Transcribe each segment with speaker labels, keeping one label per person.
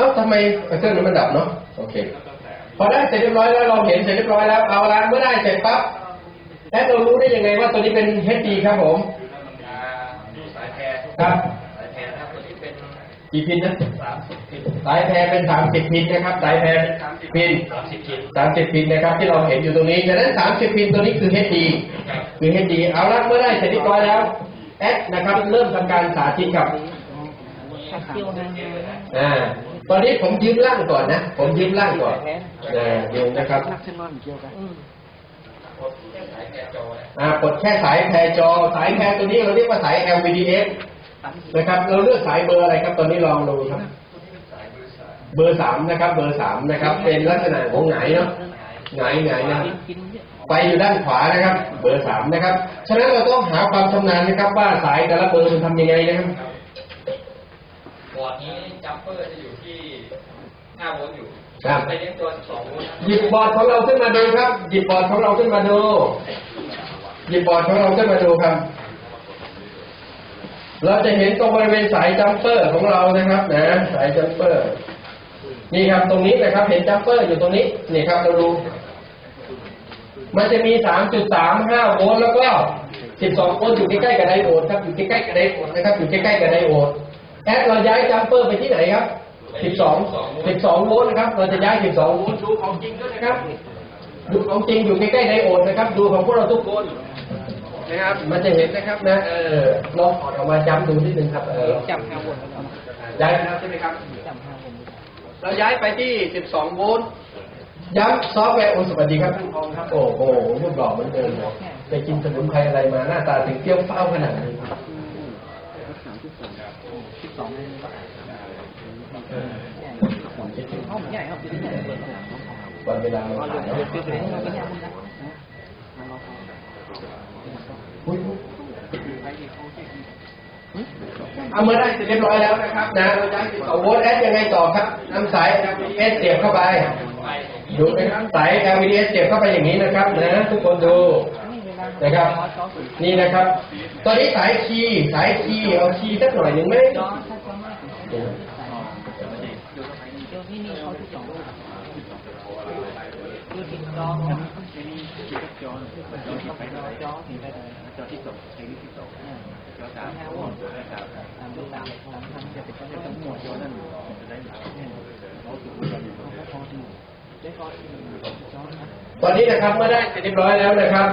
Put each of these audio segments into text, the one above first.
Speaker 1: เอ้าทำไมเครื่องนั้นมันดับเนาะโอเค พอได้เสร็จเรียบร้อยแล้วเราเห็นเสร็จเรียบร้อยแล้วเอาละเมื่อได้เสร็จปั๊บแอดเรารู้ได้ยังไงว่าตัวนี้เป็น HD ครับผม
Speaker 2: อ่าดูสายแพร
Speaker 1: ครับ
Speaker 2: สายแพรนะครับตัวนี้เป็น
Speaker 1: กี่พินนะ
Speaker 2: สามสิบพิน
Speaker 1: สายแพรเป็นสามสิบพินนะครับ สายแพรเป็นสามสิบพิน
Speaker 2: สามสิบพิน
Speaker 1: สามสิบพินนะครับ ที่เราเห็นอยู่ตรงนี้ฉะนั้นสามสิบพินตัวนี้คือ HD
Speaker 2: ครับ
Speaker 1: คือ HD เอาละเมื่อได้เสร็จเรียบร้อยแล้วแอดนะครับ เริ่มทำการสาธิตกับอ่า ตอนนี้ผมยืมร่างก่อนนะ ผมยืมร่างก่อนอ่าเดี๋ยวนะครับ
Speaker 2: กดแค่สายแพรจอเนี่ย
Speaker 1: อ่ากดแค่สายแพรจอ สายแพรตัวนี้เราเรียกว่าสาย LVDS นะครับ เราเลือกสายเบอร์อะไรครับ ตอนนี้ลองดูครับ
Speaker 2: สายเบอร์สาม
Speaker 1: เบอร์สามนะครับ เบอร์สามนะครับ เป็นลักษณะของไหนเนาะไหนไหนนะครับไปอยู่ด้านขวานะครับ เบอร์สามนะครับ ฉะนั้นเราต้องหาความชำนาญนะครับ ว่าสายแต่ละเบอร์มันทำยังไงนะครับ
Speaker 2: บอร์ดนี้จัมเปอร์จะอยู่ที่ห้าโวลต์อยู่
Speaker 1: ครับ
Speaker 2: ไปเลี้ยงตัวสิบสองโวลต์
Speaker 1: หยิบบอร์ดของเราขึ้นมาดูครับ หยิบบอร์ดของเราขึ้นมาดู หยิบบอร์ดของเราขึ้นมาดูครับ เราจะเห็นตรงบริเวณสายจัมเปอร์ของเรานะครับนะสายจัมเปอร์นี่ครับตรงนี้นะครับ เห็นจัมเปอร์อยู่ตรงนี้นี่ครับเราดู มันจะมี 3.35 โวลต์แล้วก็ 12 โวลต์อยู่ใกล้ๆกับไดโอดครับอยู่ใกล้ๆกับไดโอดนะครับอยู่ใกล้ๆกับไดโอด แอดเราย้ายจัมเปอร์ไปที่ไหนครับ 12 12 โวลต์นะครับ เราจะย้าย 12 โวลต์ดูของจริงด้วยนะครับ ดูของจริงอยู่ใกล้ๆไดโอดนะครับ ดูของพวกเราทุกคนนะครับ มันจะเห็นนะครับนะ เออลองถอดออกมาจำดูนิดนึงครับ เออ
Speaker 3: จำห้าวนแล้ว
Speaker 1: ย้ายแล้วใช่ไหมครับ
Speaker 3: จำห้าวน
Speaker 1: เราย้ายไปที่ 12 โวลต์ย้ำซอฟต์แวร์โอ้สวัสดีครับท่านทองครับ โอ้โหรูปหล่อเหมือนเดิมเลยไปกินสมุนไพรอะไรมาหน้าตาถึงเตี้ยวเฝ้าขนาดนี้
Speaker 3: สิบสองเลยห้องใหญ่ครับเป็นใหญ่เปิดสนาม
Speaker 1: วันเวลาเรา
Speaker 3: ก็
Speaker 1: ถ่าย
Speaker 3: เดี๋ยวเดี๋ยวเดี๋ยวเราไปย่างมันนะ
Speaker 1: อุ๊ยเอาเมื่อได้เสร็จเรียบร้อยแล้วนะครับนะเราย้าย12โวลต์แอดยังไงต่อครับน้ำใสาย LVDS เสียบเข้าไปดูนะครับสาย LVDS เสียบเข้าไปอย่างนี้นะครับนะทุกคนดู นะครับ นี่นะครับ ตอนนี้สายคีสายคีเอาคีสักหน่อยหนึ่งไหม
Speaker 3: จ ตอนนี้นะ
Speaker 1: ครับเมื่อได้เสร็จเรียบร้อยแล้วนะครับ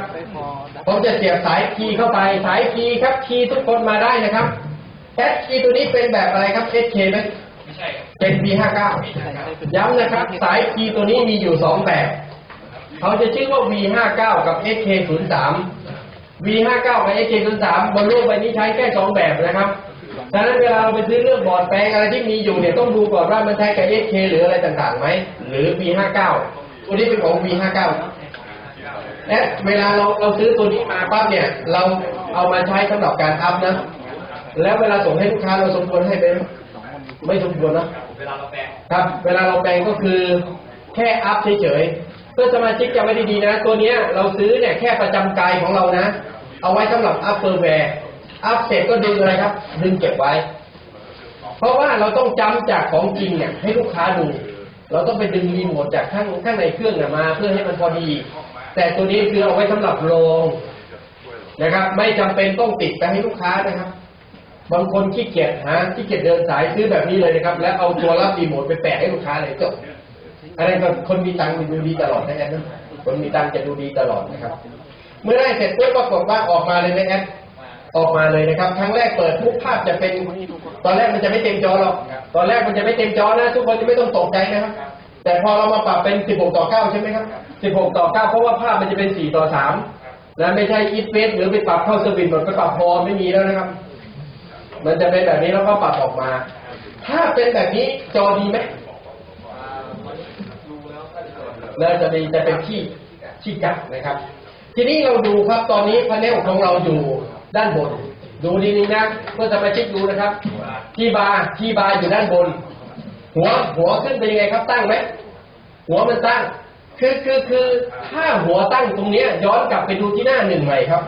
Speaker 1: ผมจะเสียบสายคีย์เข้าไปสายคีย์ครับคีย์ทุกคนมาได้นะครับแอดคีย์ตัวนี้เป็นแบบอะไรครับ SK ไหม
Speaker 2: ไม่ใช่
Speaker 1: เป็น V59 ย้ำนะครับ สายคีย์ตัวนี้มีอยู่ 2 แบบเขาจะชื่อว่า V59 กับ SK03 V59 กับ SK03 บนโลกใบนี้ใช้แค่ 2 แบบนะครับ ฉะนั้นเวลาเราไปซื้อเรื่องบอร์ดแปลงอะไรที่มีอยู่เนี่ยต้องดูก่อนว่ามันใช้กับ SK หรืออะไรต่างๆไหมหรือ V59 ตัวนี้เป็นของ V59 แอดเวลาเราเราซื้อตัวนี้มาปั๊บเนี่ย เราเอามาใช้สำหรับการอัพนะ แล้วเวลาส่งให้ลูกค้าเราสมควรให้ไหมไม่สมควรนะ
Speaker 2: เวลาเราแปลง
Speaker 1: ครับ เวลาเราแปลงก็คือแค่อัพเฉยๆเพื่อสมาชิกจำไว้ดีๆนะ ตัวเนี้ยเราซื้อเนี่ยแค่ประจำกายของเรานะ เอาไว้สำหรับอัพเฟอร์แวร์ อัพเสร็จก็ดึงอะไรครับ ดึงเก็บไว้ เพราะว่าเราต้องจำจากของจริงเนี่ยให้ลูกค้าดู เราต้องไปดึงรีโมทจากข้างข้างในเครื่องเนี่ยมา เพื่อให้มันพอดี แต่ตัวนี้คือเอาไว้สำหรับโรงนะครับ ไม่จำเป็นต้องติดไปให้ลูกค้านะครับ บางคนขี้เกียจหาขี้เกียจเดินสายซื้อแบบนี้เลยนะครับ แล้วเอาตัวรับรีโมทไปแปะให้ลูกค้าเลยจบอะไรแบบคนมีตังค์ดูดีตลอดนะแอดนะคนมีตังค์จะดูดีตลอดนะครับ เมื่อได้เสร็จปุ๊บปรากฏว่าออกมาเลยนะแอด ออกมาเลยนะครับ ครั้งแรกเปิดทุกภาพจะเป็น ตอนแรกมันจะไม่เต็มจอหรอก ตอนแรกมันจะไม่เต็มจอนะ ทุกคนจะไม่ต้องตกใจนะครับ แต่พอเรามาปรับเป็น 16 ต่อ 9 ใช่ไหมครับ 16 ต่อ 9 เพราะว่าภาพมันจะเป็น 4 ต่อ 3 นะไม่ใช่อีฟเฟสหรือไปปรับเข้าสวิตหมดไปปรับพอไม่มีแล้วนะครับ มันจะเป็นแบบนี้แล้วก็ปรับออกมา ถ้าเป็นแบบนี้จอดีไหม
Speaker 2: เกิด
Speaker 1: แล้วจะดีจะเป็นที่ที่จับนะครับ ทีนี้เราดูครับตอนนี้พาเนลของเราอยู่ ด้านบน ดูดีๆนะเพื่อสมาชิกดูนะครับ ที่บาร์ที่บาร์อยู่ด้านบน หัวหัวขึ้นเป็นยังไงครับตั้งไหมหัวมันตั้ง คือคือคือถ้าหัวตั้งตรงเนี้ย ย้อนกลับไปดูที่หน้าหนึ่งใหม่ครับ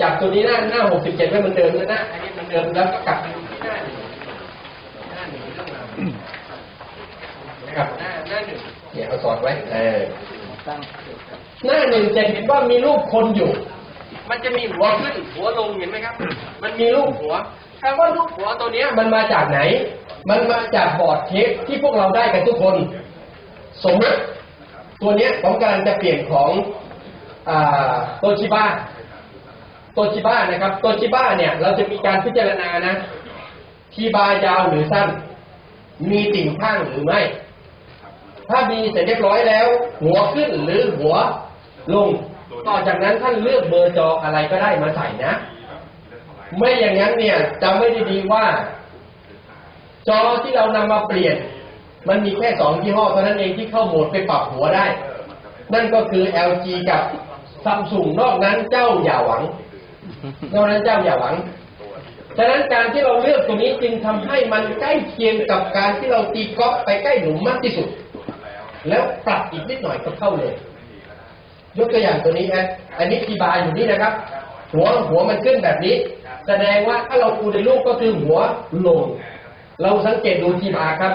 Speaker 1: จับตัวนี้หน้าหน้าหกสิบเจ็ดไว้เหมือนเดิมนะหน้าอันนี้เหมือนเดิมแล้วก็กลับไปดูที่หน้าหนึ่งหน้าหนึ่งข้างหลังเนี่ยเอาสอดไว้เออ
Speaker 3: ตั้ง
Speaker 1: หน้าหนึ่งจะเห็นว่ามีรูปคนอยู่ มันจะมีหัวขึ้นหัวลงเห็นไหมครับ มันมีรูปหัวคำว่ารูปหัวตัวนี้มันมาจากไหน มันมาจากบอร์ดเทปที่พวกเราได้กันทุกคน สมมติตัวนี้ผมกำลังจะเปลี่ยนของอ่าโตชิบ้าโตชิบ้านะครับโตชิบ้าเนี่ยเราจะมีการพิจารณานะ ทีบายาวหรือสั้น มีติ่งข้างหรือไม่ ถ้ามีเสร็จเรียบร้อยแล้ว หัวขึ้นหรือหัวลง ต่อจากนั้นท่านเลือกเบอร์จออะไรก็ได้มาใส่นะ ไม่อย่างนั้นเนี่ยจำไว้ดีๆว่า จอที่เรานำมาเปลี่ยน มันมีแค่สองยี่ห้อเท่านั้นเองที่เข้าโหมดไปปรับหัวได้ นั่นก็คือ LG กับซัมซุงนอกนั้นเจ้าอย่าหวัง นอกนั้นเจ้าอย่าหวังฉะนั้นการที่เราเลือกตัวนี้จึงทำให้มันใกล้เคียงกับการที่เราตีกอล์ฟไปใกล้หลุมมากที่สุด แล้วปรับอีกนิดหน่อยก็เข้าเลย ยกตัวอย่างตัวนี้นะอันนี้ทีบาอยู่นี่นะครับ หัวหัวมันขึ้นแบบนี้ แสดงว่าถ้าเราดูในรูปก็คือหัวลง เราสังเกตดูทีบาครับ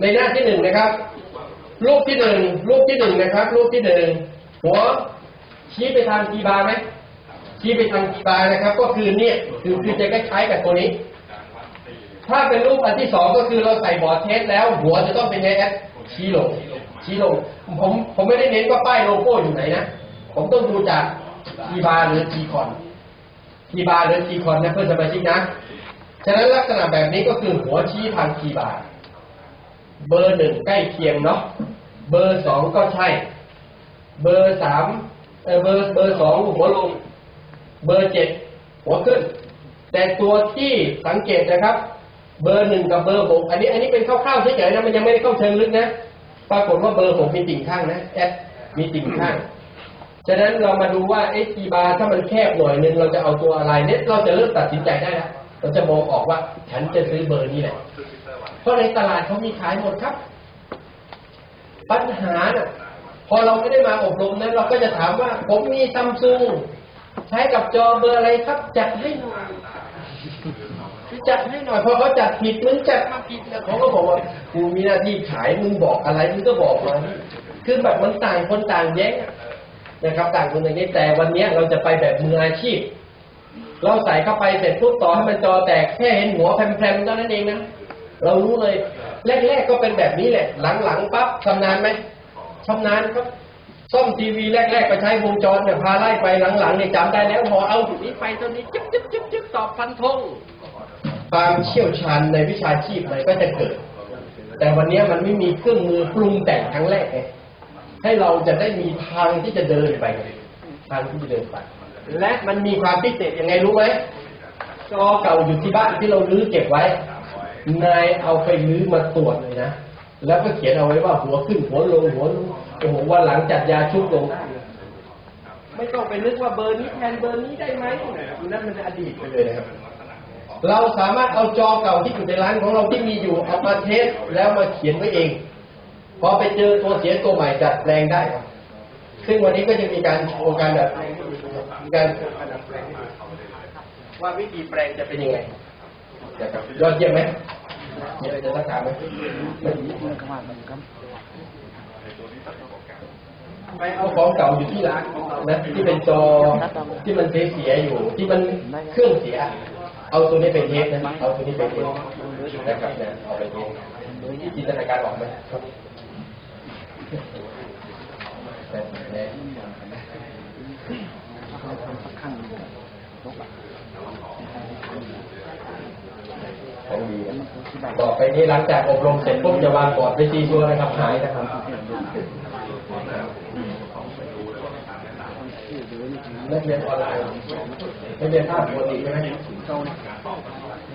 Speaker 1: ในหน้าที่หนึ่งนะครับ รูปที่หนึ่งรูปที่หนึ่งนะครับ รูปที่หนึ่งหัวชี้ไปทางทีบาไหมชี้ไปทางทีบานะครับ ก็คือเนี่ยคือคือจะคล้ายๆกับตัวนี้ ถ้าเป็นรูปอันที่สองก็คือเราใส่บอร์ดเทสแล้ว หัวจะต้องเป็นไงแอดชี้ลง ชี้ลง ผมผมไม่ได้เน้นว่าป้ายโลโก้อยู่ไหนนะ ผมต้องดูจากทีบาร์หรือทีคอนทีบาร์หรือทีคอนนะเพื่อนสมาชิกนะ ฉะนั้นลักษณะแบบนี้ก็คือหัวชี้ทางทีบาร์เบอร์หนึ่งใกล้เคียงเนาะ เบอร์สองก็ใช่ เบอร์สามเออเบอร์เบอร์สองหัวลง เบอร์เจ็ดหัวขึ้น แต่ตัวที่สังเกตนะครับ เบอร์หนึ่งกับเบอร์หกอันนี้อันนี้เป็นคร่าวๆเฉยๆนะมันยังไม่ได้เข้าเชิงลึกนะ ปรากฏว่าเบอร์หกมีติ่งข้างนะแอดมีติ่งข้างฉะนั้นเรามาดูว่าเอทีบาร์ถ้ามันแคบหน่อยนึงเราจะเอาตัวอะไรเนี่ยเราจะเริ่มตัดสินใจได้แล้วเราจะมองออกว่าฉันจะซื้อเบอร์นี้แหละเพราะในตลาดเขามีขายหมดครับ ปัญหาน่ะพอเราไม่ได้มาอบรมนั้น เราก็จะถามว่า ผมมีซัมซุงใช้กับจอเบอร์อะไรครับจัดให้หน่อย จัดให้หน่อยพอเขาจัดผิดมึงจัดมาผิดนะเขาก็บอกว่ากูมีหน้าที่ขายมึงบอกอะไรมึงก็บอกมาคือแบบมันต่างคนต่างแย้งนะครับ ต่างคนต่างแย้งแต่วันนี้เราจะไปแบบมืออาชีพ เราใส่เข้าไปเสร็จปุ๊บต่อให้มันจอแตกแค่เห็นหัวแพรมๆเท่านั้นเองนะเรารู้เลย แรกๆก็เป็นแบบนี้แหละ หลังๆปั๊บชำนาญไหมชำนาญครับซ่อมทีวีแรกๆ ไปใช้วงจรเนี่ยพาไล่ไปหลังๆเนี่ยจำได้แล้วพอเอาจุดนี้ไปตัวนี้จิ๊บจิ๊บจิ๊บจิ๊บตอบฟันธง ความเชี่ยวชาญในวิชาชีพอะไรก็จะเกิด แต่วันนี้มันไม่มีเครื่องมือปรุงแต่งครั้งแรกไงให้เราจะได้มีทางที่จะเดินไปทางที่จะเดินไป และมันมีความพิเศษยังไงรู้ไหมจอเก่าอยู่ที่บ้านที่เราลื้อเก็บไว้ นายเอาไปลื้อมาตรวจเลยนะ แล้วก็เขียนเอาไว้ว่าหัวขึ้นหัวลงหัวลงโอ้โหว่าหลังจัดยาชุบลง ไม่ต้องไปนึกว่าเบอร์นี้แทนเบอร์นี้ได้ไหมนั่นมันอดีตไปเลยนะครับ เราสามารถเอาจอเก่าที่อยู่ในร้านของเราที่มีอยู่เอามาเทสแล้วมาเขียนไว้เอง พอไปเจอตัวเสียตัวใหม่ดัดแปลงได้ครับซึ่งวันนี้ก็จะมีการโชว์การดัดแปลงการโชว์การดัดแปลงว่าวิธีแปลงจะเป็นยังไงยอดเยี่ยมไหมมีอะไรจะสักถามไหม
Speaker 3: มันก็ว่ามันก็
Speaker 1: ไปเอาของเก่าอยู่ที่ร้านของเรานะที่เป็นจอที่มันเสียเสียอยู่ที่มันเครื่องเสีย เอาตัวนี้ไปเทสนะ เอาตัวนี้ไปเทสนะครับเนี่ยเอาไปเทสจินตนาการออกไหมครับแต่เนี่ย
Speaker 3: ข้างลบอะ
Speaker 1: ของดีนะต่อไปนี้หลังจากอบรมเสร็จปุ๊บจะวางบอร์ดไปซีตัวนะครับหายนะครับ นักเรียนออนไลน์นักเรียนภาพปกติใช่ไหม
Speaker 3: เก้าเนี่ย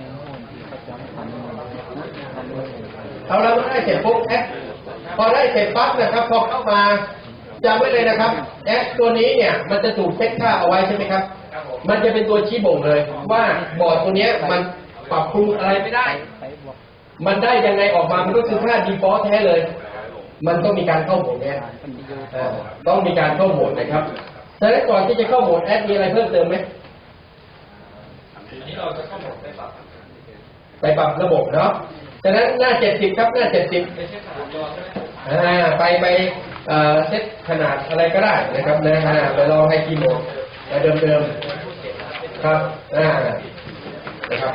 Speaker 3: วโน้นประจำพันนะพันเลย
Speaker 1: เอาแล้วได้เสร็จปุ๊บแอดพอได้เสร็จปั๊บนะครับ พอเข้ามาจำไว้เลยนะครับแอดตัวนี้เนี่ยมันจะถูกเซตค่าเอาไว้ใช่ไหมครับ มันจะเป็นตัวชี้บ่งเลย ว่าบอร์ดตัวนี้มันปรับปรุงอะไรไม่ได้ มันได้ยังไงออกมา มันก็คือค่า default แท้เลย มันต้องมีการเข้าโหมดเนี่ย
Speaker 3: เป็นะ
Speaker 1: ต้องมีการเข้าโหมดนะครับ แต่แล้วก่อนที่จะเข้าโหมดแอดมีอะไรเพิ่มเติมไหม
Speaker 2: อันนี้เราจะเข้าโหมดได้ปรับ
Speaker 1: ไปปรับระบบเนาะฉะนั้นหน้า70ครับหน้า70
Speaker 2: ไปเช็คขนาดจอใช่ไหม
Speaker 1: อ่าไปไปเอ่อเซ็ตขนาดอะไรก็ได้นะครับนะอ่าไปลองให้คีย์โหมดแบบเดิมๆครับอ่านะครับ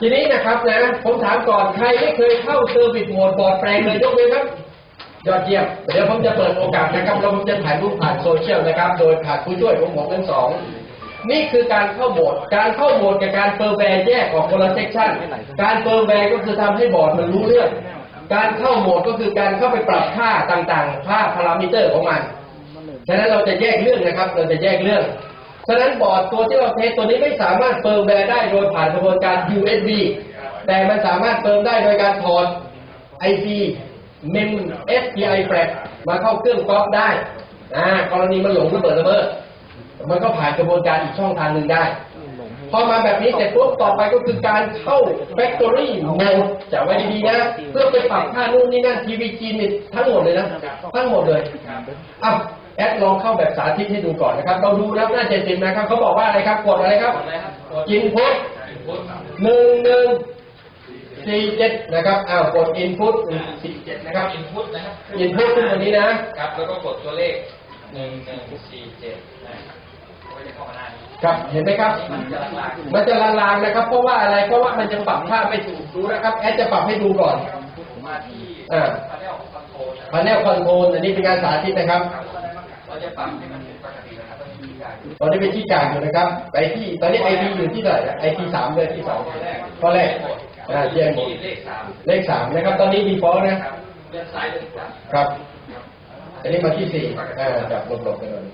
Speaker 1: ทีนี้นะครับนะผมถามก่อนใครไม่เคยเข้าเซอร์วิสโหมดบอร์ดแปลงเลยยกมือครับ ยอดเยี่ยมเดี๋ยวผมจะเปิดโอกาสนะครับแล้วผมจะถ่ายรูปผ่านโซเชียลนะครับ โดยผ่านผู้ช่วยของผมทั้งสองนี่คือการเข้าโหมด การเข้าโหมดกับการเฟิร์มแวร์แยกออกคนละเซกชันการเฟิร์มแวร์ก็คือทำให้บอร์ดมันรู้เรื่อง การเข้าโหมดก็คือการเข้าไปปรับค่าต่างๆ ค่าพารามิเตอร์ของมัน ฉะนั้นเราจะแยกเรื่องนะครับ เราจะแยกเรื่อง ฉะนั้นบอร์ดตัวที่เราเทสตัวนี้ไม่สามารถเฟิร์มแวร์ได้โดยผ่านกระบวนการ USB แต่มันสามารถเฟิร์มได้โดยการถอด IC MEM SPI flash มาเข้าเครื่องก๊อปได้อ่ากรณีมันหลงระเบิดระเบ้อมันก็ผ่านกระบวนการอีกช่องทางหนึ่งได้ พอมาแบบนี้เสร็จปุ๊บต่อไปก็คือการเข้า Factory Mode จะไว้ดีๆนะ เพื่อไปปรับค่านู่นนี่นั่นทีวีจีนทั้งหมดเลยนะ ทั้งหมดเลยอะแอดลองเข้าแบบสาธิตให้ดูก่อนนะครับ เราดูแล้วน่าจะเจ็บนะครับ เขาบอกว่าอะไรครับ กดอะไรครับ
Speaker 2: กดอะไรครับกด
Speaker 1: อินพุต
Speaker 2: พุท
Speaker 1: หนึ่งหนึ่ง สี่เจ็ดนะครับอ้าวกดอินพุตสี่เจ็ดนะครับ
Speaker 2: อินพุตนะครับ
Speaker 1: อินพุตขึ้นตัวนี้นะ
Speaker 2: ครับ แล้วก็กดตัวเลขหนึ่งหนึ่งสี่เจ็ดนะก็จะเข้ามาหน้านี้
Speaker 1: ครับ เห็นไหมครับ
Speaker 2: มันจะลากๆ
Speaker 1: มันจะลางๆนะครับ เพราะว่าอะไร เพราะว่ามันจะปรับค่าไม่ถูกดูนะครับ แอดจะปรับให้ดูก่อน
Speaker 2: มาที่
Speaker 1: อ่า
Speaker 2: พาเนลคอนโทรลนะค
Speaker 1: พา
Speaker 2: รับ
Speaker 1: แนลคอนโทรลอันนี้เป็นการสาธิตนะครับ
Speaker 2: เราจะปรับให้มันปกตินะครับต้องมีการ
Speaker 1: ตอนนี้เป็นที่กลางอยู่นะครับ ไปที่ ตอนนี้ไอทีอยู่ที่เท่าไหร่ไอทีสามเลยที่สองข้อแรก อ่าเจียงหมด
Speaker 2: ที่เลขสาม
Speaker 1: เลขสามนะครับ ตอนนี้ดีฟอลต์นะ
Speaker 2: ครับเลื่อนซ้ายเลื่อนขวา
Speaker 1: ครับ อันนี้มาที่สี่อ่าจับหลบๆไปก่อน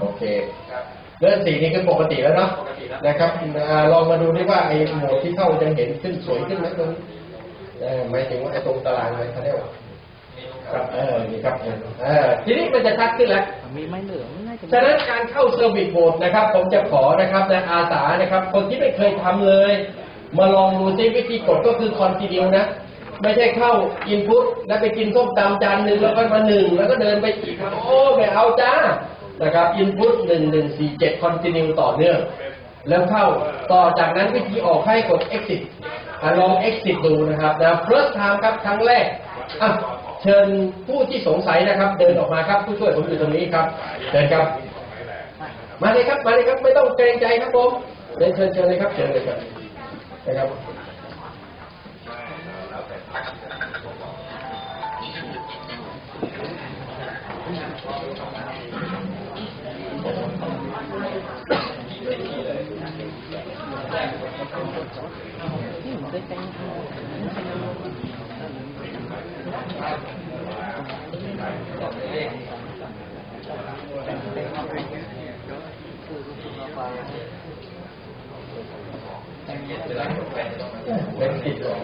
Speaker 1: โอเค
Speaker 2: ครับ
Speaker 1: เลื่อนสี่นี่คือปกติแล้วเนาะ
Speaker 2: ปกติแล้ว
Speaker 1: นะครับอ่าลองมาดูดิว่าไอ้โหมดที่เข้าจะเห็นขึ้นสวยขึ้นไหมตรงนี้เออหมายถึงว่าไอ้ตรงตารางอะไรเขาเรียกว่า
Speaker 2: เมนู
Speaker 1: ครับเออนี่ครับเออทีนี้มันจะชัดขึ้นแล้ว
Speaker 3: มีไม้เหลืองน่าจะ
Speaker 1: ฉะนั้นการเข้าเซอร์วิสโหมดนะครับ ผมจะขอนะครับนะอาสานะครับ คนที่ไม่เคยทำเลย มาลองดูซิวิธีกดก็คือคอนติเนียนะ ไม่ใช่เข้าอินพุตแล้วไปกินส้มตำจานหนึ่งแล้วก็มาหนึ่งแล้วก็เดินไปอีกครับโอ้ไม่เอาจ้านะครับอินพุตหนึ่งหนึ่งสี่เจ็ดคอนติเนียต่อเนื่อง แล้วเข้าต่อจากนั้นวิธีออกให้กด exit ลอง exit ดูนะครับนะ first time ครับครั้งแรกอะเชิญผู้ที่สงสัยนะครับ เดินออกมาครับผู้ช่วยผมอยู่ตรงนี้ครับเชิญครับ มาเลยครับมาเลยครับไม่ต้องเกรงใจครับผมเดินเชิญเชิญเลยครับเชิญเลยครับ นะครับ
Speaker 3: ที่ผม เป็น
Speaker 1: ติดหรอ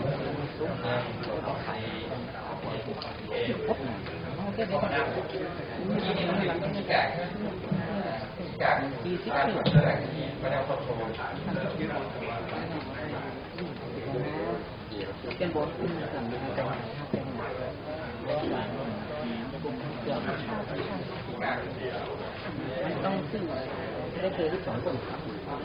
Speaker 2: ที่นี่มันเป็นที่กากที่กากที่กากที่กากที่พาเนลคอนโทรล
Speaker 3: เป็นบทที่มันสั่งมาจากเป็นเกือบต้องซึ่งได้เคยที่สอนคนแต่ถ้าสายไฟเขาก็คนค น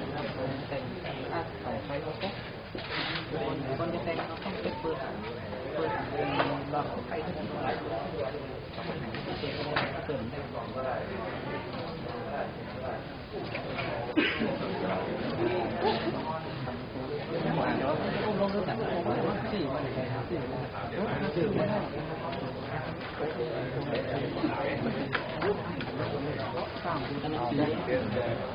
Speaker 3: จ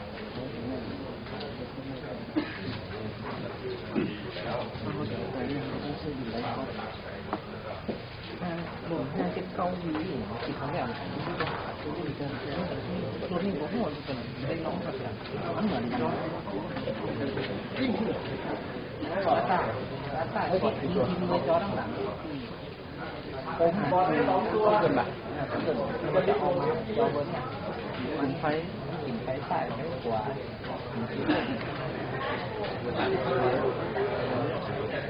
Speaker 3: ป็นเขาต้องเปิดเปิดเปิดเราไฟ ที่มันไหลเปิดได้ลงด้วยกั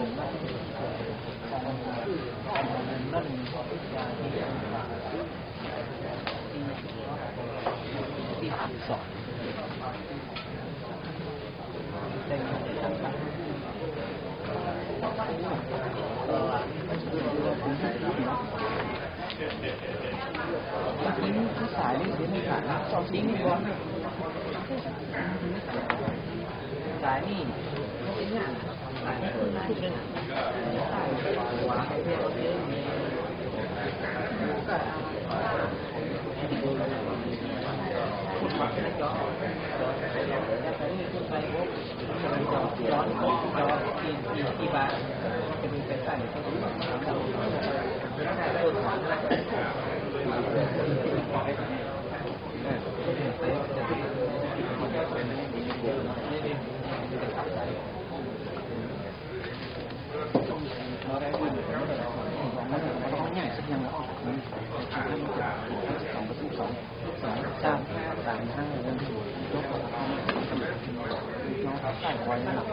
Speaker 3: น สื่อมันมันสร้างเป็นสื่อนี่ก็เป็นบางหมอผมมีคนนี้มันเป็นเรื่องที่จะร้องมามคิดเห็นร้อยกว่าบนห้าสิบเก้าวิที่เขาแบบตัวนี้ตัวนี้ผมว่าเป็นเป็นน้องแบบมันเหมือนกันยิ่งขึ้นอาตาอาตาที่ยิงยิงเลยจอด้านหลังผมบอลได้สองตัวเกินแบบเกินมันจะออกมาจอเบอร์เนี่ยมันไฟกินไฟใส่ไม่กลัวแล้วก็เจ๋งเจ๋งเนี่ยของของเป็นของของนั่นยาที่ที่สองเป็นทิ้งที่สายนี่ทิ้งไม่ขาดนะสองทิ้งดีกว่าสายนี่ทิ้งอะสายนี่กเรื่องสายหัวใครเที่ยวเยอะคุณมาเป็นอจอไปแล้วแต่าง ทำต้นหอม nó đã quên được nó nó ยังออกมันห้าสองประตูสองสองสามสามห้าเรื่องยกของน้องใส่ไว้หลัอ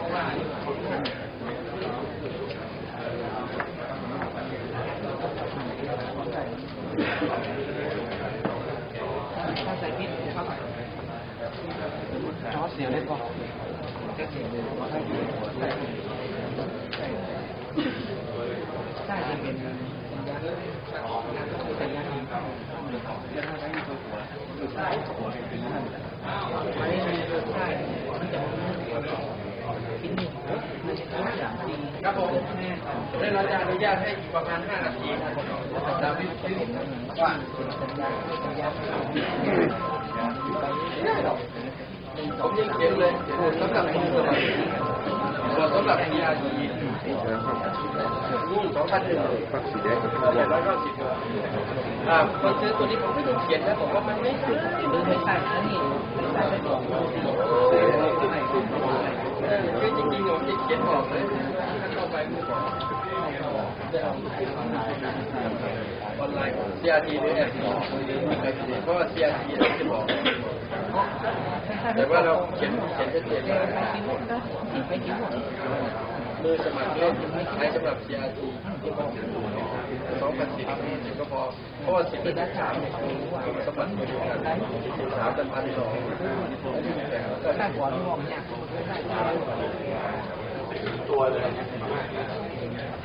Speaker 3: ถ้าส่พิเข้าไเขาเสียเล็กกว่าสียเลยราใช่จะเป็น
Speaker 1: ครับผม
Speaker 3: แม่
Speaker 1: ได้เราจะอนุญาตให้อีกประมาณ5นาทีครับเราวิ
Speaker 3: จะ
Speaker 1: วิ
Speaker 3: เห็นแล้วว่าเป็นยาเป็นยาไปเรื่อยๆ
Speaker 1: ผมยังเขียนเลยสำหรับผู้สมัครสำหรับ PRD นี่สองพันหนึ่ง
Speaker 4: ฟักสีแดงกับ
Speaker 1: เจ็ดร้อยเก้าสิบอ่าคนซื้อตัวนี้ผมไม่ต้องเขียนนะผมว่ามันไม่ใช่
Speaker 3: หรือไม่ใช่แล้วนี่ไม่ใส่ไปสองตัวสี
Speaker 1: เออคือจริงๆผมจะเขียนบอกเลยเข้าไปมือบอก ออนไลน์ CRT หรือ FT เพราะว่า CRT เราจะบอก แต่ว่าเราเขียนเขียนชัดเจน
Speaker 3: ไม่
Speaker 1: ว่า
Speaker 3: คิดว่าก็ไม่คิดว่า
Speaker 1: มือสมัครเล่นใช้สำหรับ CRT สองพันสิบก็พอเพราะว่าสิบเป็นสามสมัครมือกันสามเป็นพันสอง
Speaker 3: ก็ได้หัวเนี่ย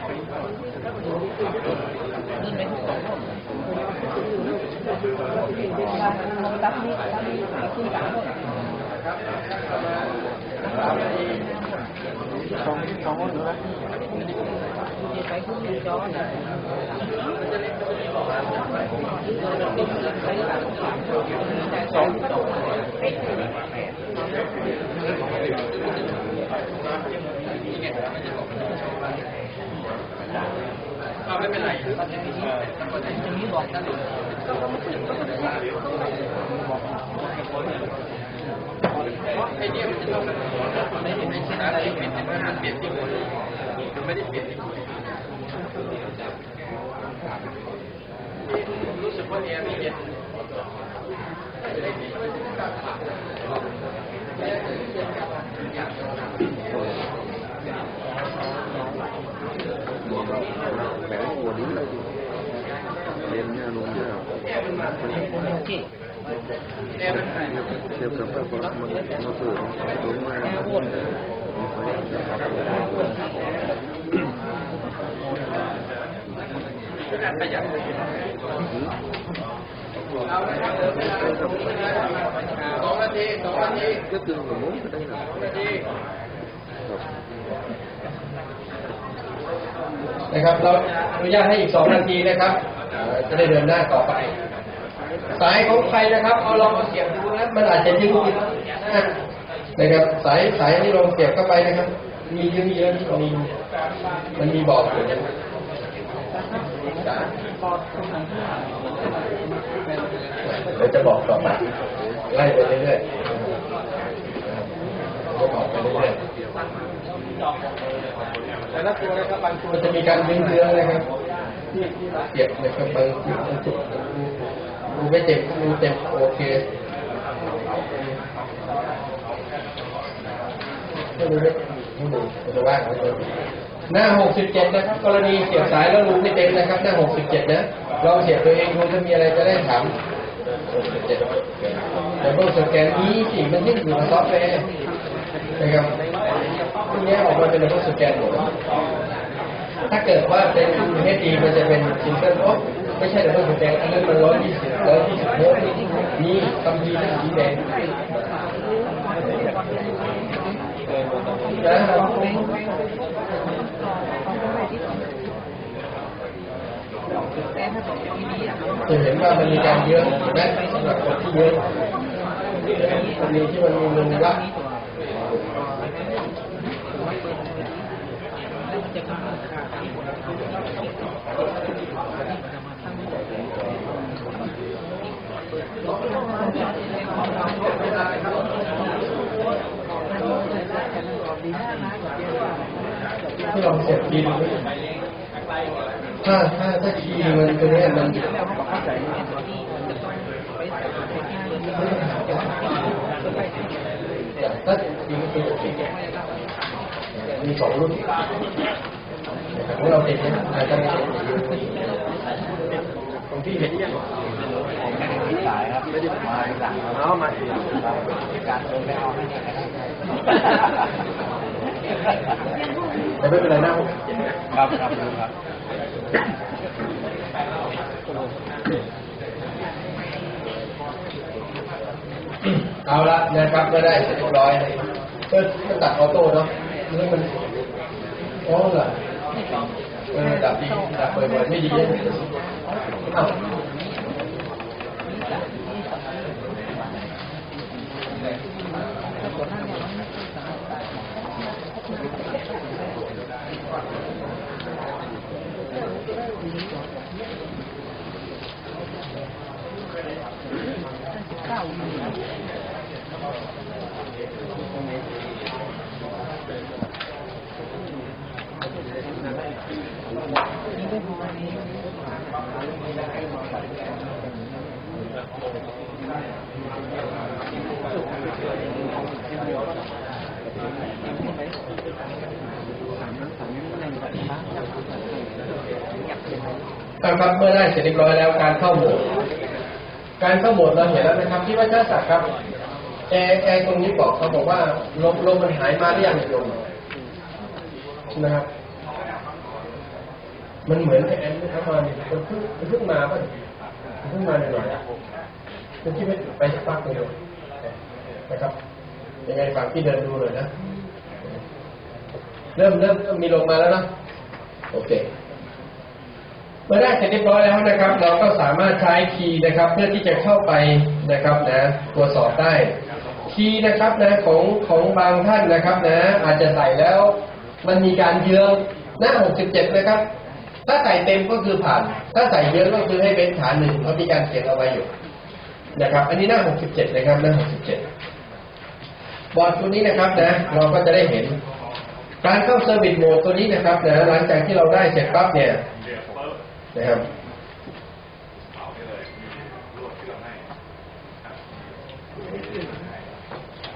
Speaker 3: นี่ไม่ถูกต้องเร กลางสองสองคนนะไปขึ้นจอนะสองสอง
Speaker 1: เอาไม่เป็นไร
Speaker 3: จะมีบอกกัน
Speaker 1: ไอเดียมันจะต้องไม่ได้ไม่ใช่นะที่เปลี่ยนมันเปลี่ยนที่คนมันไม่ได้เปลี่ยนที่คนรู้สึกว่าแอร์ไม่เย็น
Speaker 4: แหมหัวนี้เลยเรียนเนี่ยลงเนี่ย
Speaker 1: แอร์มันมา
Speaker 4: ก บแบบว่ามันมาเปิดตรงมา
Speaker 1: ขนาดประหยัดเอาละครับเหลือเวลาสอง นะ
Speaker 4: ครับ
Speaker 1: เราอนุญาตให้อีกสองนาทีนะครับ จะได้เดินหน้าต่อไป สายของใครนะครับ เอาลองมาเสียบดูนะ มันอาจจะยืดนะนะครับ สายสายนี่ลองเสียบเข้าไปนะครับ มีเยอะๆเยอะที่ตรงนี้มันมีบอกอยู่นะเราจะบอกต่อไปไล่ไปเรื่อยๆจะบอกไปเรื่อยๆ แต่ละตัวนะครับบางตัวจะมีการเลื้องนะครับ ที่เสียบนะครับบางจุดดูไม่เต็มดูเต็มโอเคไม่ดูไม่ไม่ดูจะว่าไม่ดูหน้า 67 นะครับ กรณีเสียบสายแล้วรูไม่เต็มนะครับ หน้า 67 นะลองเสียบตัวเองดูถ้ามีอะไรจะได้ถามแต่เบอร์สแกนนี้สิมันยิ่งอยู่ในซอฟต์แวร์นะครับ พวกนี้ออกมาเป็นระบบสแกนหมดถ้าเกิดว่าเป็นเฮดีมันจะเป็นซิงเกิลโอ๊ไม่ใช่ระบบสแกนอันนั้นมันร้อยยี่สิบร้อยยี่สิบโวลต์นี่คำพีนั่สีแดงนะครับจะเห็นว่ามันมีการเยอะเห็นไหมสำหรับคนที่เยอะมันมีที่มันมีเงินวัด ที่ลองเสียบคีย์ดูถ้าถ้าถ้าคีย์มันตัวเนี้ยมันแต่ถ้าคีย์มันเป็นโอเคมีสองรุ่น แต่ของเราเด็กเนี่ยอาจจะไม่เด็กของพี่เห็นยัง
Speaker 3: สายครับไม่ได้มาสั่ง
Speaker 1: เอามา
Speaker 3: การเดินไม่เอาให้เนี่ย
Speaker 1: แต่ไม่เป็นไรนะ
Speaker 3: ครับครับครับ
Speaker 1: เอาละนะครับก็ได้เสร็จเรียบร้อยก็ตัดออโต้เนาะนี่มันอ๋อเหรอ เออดับดีดับบ่อยๆไม่ดี เสร็จเรียบร้อยแล้วการเข้าโหมด การเข้าโหมดเราเห็นแล้วนะครับที่ว่าเจ้าศักครับแอร์แอร์ตรงนี้บอกเขาบอกว่าลมลมมันหายมาหรือยังลมนะครับ มันเหมือนแอนที่เขามาเนี่ยมันเพิ่งมันเพิ่งมาป่ะมันเพิ่งมาหน่อยๆคุณคิดว่าไปสักพักหนึ่งนะครับยังไงฝากพี่เดินดูหน่อยนะ เริ่มเริ่มเริ่มมีลงมาแล้วนะ โอเค เมื่อได้เสร็จเรียบร้อยแล้วนะครับ เราก็สามารถใช้คีย์นะครับ เพื่อที่จะเข้าไปนะครับนะตรวจสอบได้คีย์นะครับนะของของบางท่านนะครับนะ อาจจะใส่แล้วมันมีการเยื้องหน้า 67 นะครับ ถ้าใส่เต็มก็คือผ่าน ถ้าใส่เยอะก็คือให้เป็นฐานหนึ่งเขาะมีการเขียนเอาไว้อยู่นะครับ อันนี้หน้า 67 นะครับหน้า 67 บอร์ดตัวนี้นะครับนะ เราก็จะได้เห็น การเข้าเซอร์วิสโหมดตัวนี้นะครับนะหลังจากที่เราได้เสร็จปั๊บเนี่ย นะครับ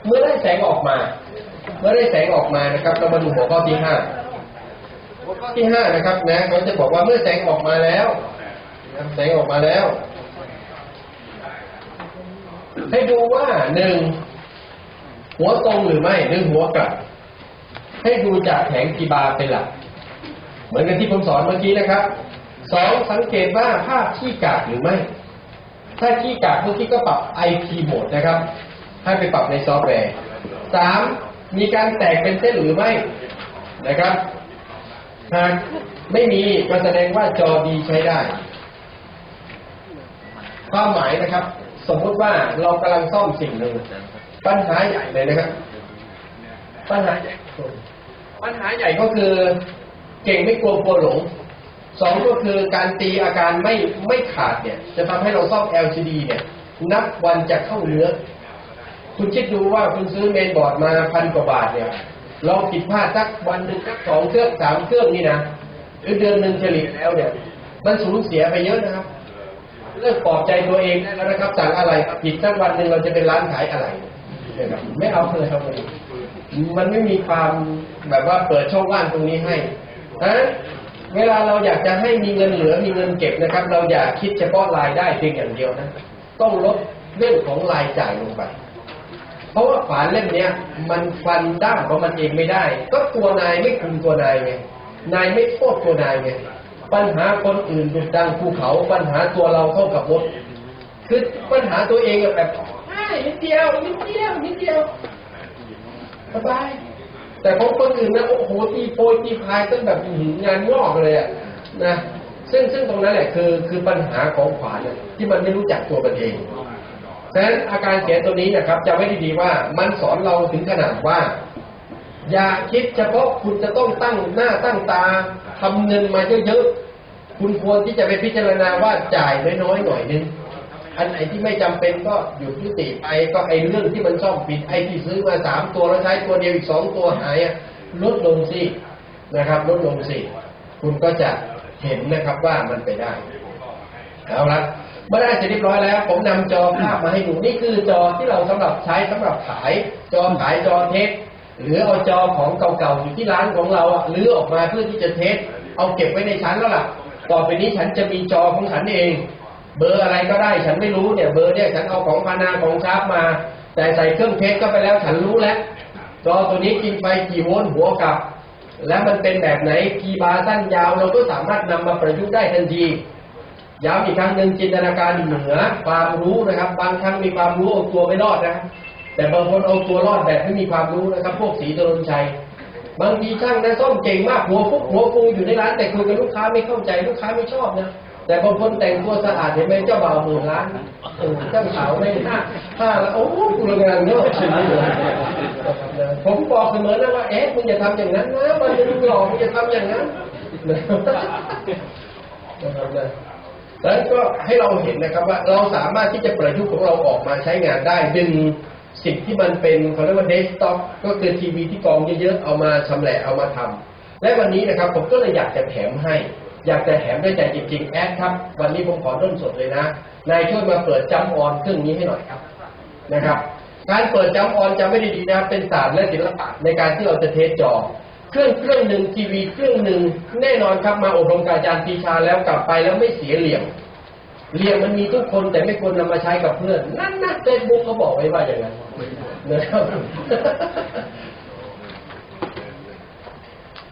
Speaker 1: เมื่อได้แสงออกมา เมื่อได้แสงออกมานะครับ เรามาดูหัวข้อที่ห้าหัวข้อที่ห้านะครับนะเขาจะบอกว่าเมื่อแสงออกมาแล้วแสงออกมาแล้ว ให้ดูว่าหนึ่งหัวตรงหรือไม่หรือหัวกลับ ให้ดูจากแผงกีบาร์เป็นหลัก เหมือนกันที่ผมสอนเมื่อกี้นะครับ สองสังเกตว่าภาพขี้กากหรือไม่ ถ้าขี้กากเมื่อกี้ก็ปรับ IP โหมดนะครับ ให้ไปปรับในซอฟต์แวร์สามมีการแตกเป็นเส้นหรือไม่นะครับหากไม่มีก็แสดงว่าจอดีใช้ได้ ความหมายนะครับ สมมุติว่าเรากำลังซ่อมสิ่งหนึ่งปัญหาใหญ่เลยนะครับ ปัญหาใหญ่ปัญหาใหญ่ก็คือ เก่งไม่กลัวกลัวหลง สองก็คือการตีอาการไม่ไม่ขาดเนี่ย จะทำให้เราซ่อม LCD เนี่ยนับวันจะเข้าเนื้อ คุณคิดดูว่าคุณซื้อเมนบอร์ดมาพันกว่าบาทเนี่ย เราผิดพลาดสักวันหนึ่งสักสองเครื่องสามเครื่องนี่นะหรือเดือนหนึ่งเฉลี่ยแล้วเนี่ย มันสูญเสียไปเยอะนะครับ เลิกปลอบใจตัวเองได้แล้วนะครับสั่งอะไรผิดสักวันหนึ่งเราจะเป็นร้านขายอะไรไม่เอาเลยครับมันไม่มีความแบบว่าเปิดช่องว่างตรงนี้ให้นะ เวลาเราอยากจะให้มีเงินเหลือมีเงินเก็บนะครับ เราอย่าคิดเฉพาะรายได้เพียงอย่างเดียวนะต้องลดเรื่องของรายจ่ายลงไป เพราะว่าฝานเล่มเนี้ยมันฟันด้ามของมันเองไม่ได้ ก็ตัวนายไม่คุมตัวนายไงนายไม่โทษตัวนายไงปัญหาคนอื่นดุดดังภูเขาปัญหาตัวเราเท่ากับมดคือปัญหาตัวเองแบบนิดเดียวนิดเดียวนิดเดียวสบาย แต่ของคนอื่นนะโอ้โหตีโพยตีพายจนแบบหงานงอกเลยอะนะซึ่งซึ่งตรงนั้นแหละคือคือปัญหาของขวานเนี่ยที่มันไม่รู้จักตัวมันเองฉะนั้นอาการเขียนตัวนี้นะครับจะไม่ได้ดีว่ามันสอนเราถึงขนาดว่า อย่าคิดเฉพาะคุณจะต้องตั้งหน้าตั้งตาทำเงินมาเยอะๆคุณควรที่จะไปพิจารณาว่าจ่ายน้อยๆหน่อยนึง อันไหนที่ไม่จำเป็นก็หยุดยุติไปก็ไอ้เรื่องที่มันซ่อมปิดไอ้ที่ซื้อมาสามตัวแล้วใช้ตัวเดียวอีกสองตัวหายลดลงสินะครับ ลดลงสิคุณก็จะเห็นนะครับว่ามันไปได้เอาละเมื่อได้เสร็จเรียบร้อยแล้ว ผมนำจอภาพมาให้ดูนี่คือจอที่เราสำหรับใช้สำหรับขาย จอขายจอเทสหรือเอาจอของเก่าๆอยู่ที่ร้านของเราอะรื้อออกมาเพื่อที่จะเทสเอาเก็บไว้ในชั้นแล้วล่ะ ต่อไปนี้ฉันจะมีจอของฉันเอง เบอร์อะไรก็ได้ฉันไม่รู้เนี่ย เบอร์เนี่ยฉันเอาของพานาของชาร์ปมา แต่ใส่เครื่องเทสก็ไปแล้วฉันรู้แล้วจอตัวนี้กินไฟกี่โวลต์หัวกลับ และมันเป็นแบบไหนกีบาสั้นยาวเราก็สามารถนำมาประยุกต์ได้ทันทีย้ำอีกครั้งหนึ่งจินตนาการเหนือความรู้นะครับ บางครั้งมีความรู้เอาตัวไม่รอดนะ แต่บางคนเอาตัวรอดแบบไม่มีความรู้นะครับ พวกสีตรนชัยบางทีช่างนะส้มเก่งมากหัวฟุกหัวฟูอยู่ในร้านแต่คุยกับลูกค้าไม่เข้าใจลูกค้าไม่ชอบนะ แต่บางคนแต่งตัวสะอาดเห็นไหมเจ้าบ่าวหมื่นล้านเออเจ้าสาวไม่ห้าห้าแล้วโอ้โหกูลงานเนาะผมบอกเสมอนะว่าเอ๊ะมึงอย่าทำอย่างนั้นนะมันมึงหลอกมึงอย่าทำอย่างนั้นนะครับนะแล้วก็ให้เราเห็นนะครับว่าเราสามารถที่จะประยุกต์ของเราออกมาใช้งานได้ดึงสิ่งที่มันเป็นเขาเรียกว่าเดสก์ท็อปก็คือทีวีที่กองเยอะๆเอามาชำแหละเอามาทำและวันนี้นะครับผมก็เลยอยากจะแถมให้ อยากจะแถมด้วยใจจริงๆ แอดครับ วันนี้ผมขอด้นสดเลยนะ นายช่วยมาเปิดจัมป์ออนเครื่องนี้ให้หน่อยครับนะครับ การเปิดจัมป์ออนจะไม่ได้ดีนะ เป็นศาสตร์และศิลปะในการที่เราจะเทสจอ เครื่องเครื่องหนึ่งทีวีเครื่องหนึ่งแน่นอนครับมาอบรมกับอาจารย์ปีชาแล้วกลับไปแล้วไม่เสียเหลี่ยมเหลี่ยมมันมีทุกคนแต่ไม่ควรนำมาใช้กับเพื่อน นั่นนะเฟซบุ๊กเขาบอกไว้ว่าอย่างนั้นนะครับ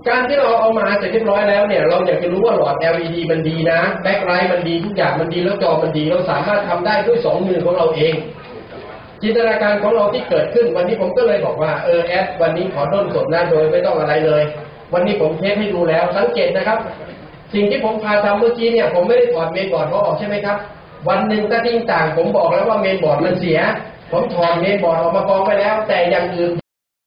Speaker 1: การที่เราเอามาเสร็จเรียบร้อยแล้วเนี่ย เราอยากจะรู้ว่าหลอด LED มันดีนะแบ็คไลท์มันดีทุกอย่างมันดีแล้วจอมันดี เราสามารถทำได้ด้วยสองมือของเราเอง จินตนาการของเราที่เกิดขึ้น วันนี้ผมก็เลยบอกว่าเออแอดวันนี้ขอด้นสดนะโดยไม่ต้องอะไรเลย วันนี้ผมเทสให้ดูแล้วสังเกตนะครับ สิ่งที่ผมพาทำเมื่อกี้เนี่ย ผมไม่ได้ถอดเมนบอร์ดเขาออกใช่ไหมครับ วันหนึ่งถ้าทิ้งต่าง ผมบอกแล้วว่าเมนบอร์ดมันเสีย ผมถอดเมนบอร์ดออกมากองไปแล้ว แต่อย่างอื่น